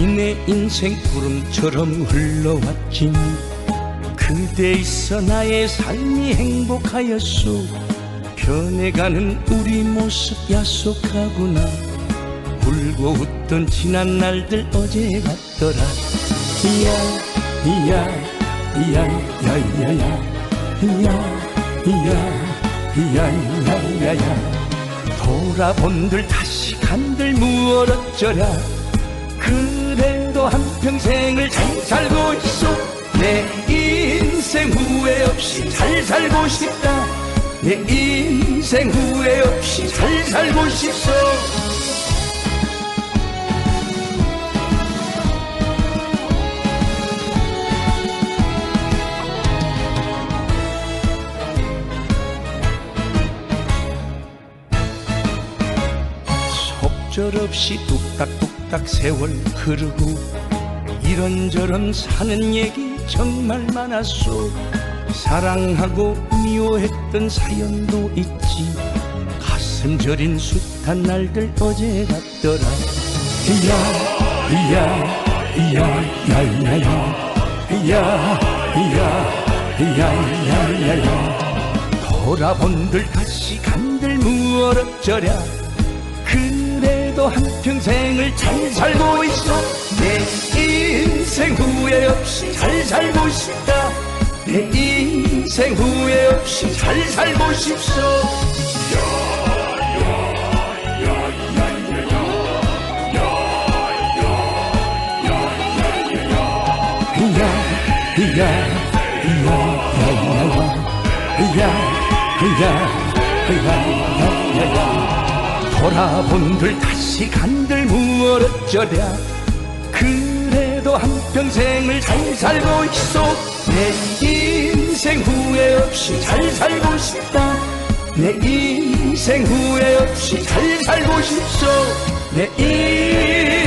인생 구름처럼 흘러왔지니 그대 있어 나의 삶이 행복하였소. 변해가는 우리 모습 야속하구나. 울고 웃던 지난 날들 어제 같더라. 이야 이야 이야 이야 이야 이야. 이야 이야 돌아본들 다시 간들 무얼 어쩌랴 평생을 잘 살고 있어. 내 인생 후회 없이 잘 살고 싶다. 내 인생 후회 없이 잘 살고 싶어. 속절없이 뚝딱뚝딱 세월 흐르고 이런저런 사는 얘기 정말 많았소. 사랑하고 미워했던 사연도 있지. 가슴 저린 숱한 날들 어제 같더라. 이야 이야 이야야야야 이야 이야 이야야야야 돌아본들 다시 간들 무얼 어쩌랴. 그래도 한평생을 잘 살고 있어. 내 인생 후회 없이 잘 살고 싶다. 내 인생 후회 없이 잘 살고 싶소. 돌아본들 다시 간들 무얼 어쩌랴. 그래도 한평생을 잘 살고 있어. 내 인생 후회 없이 잘 살고 싶다. 내 인생 후회 없이 잘 살고 싶소 내 인생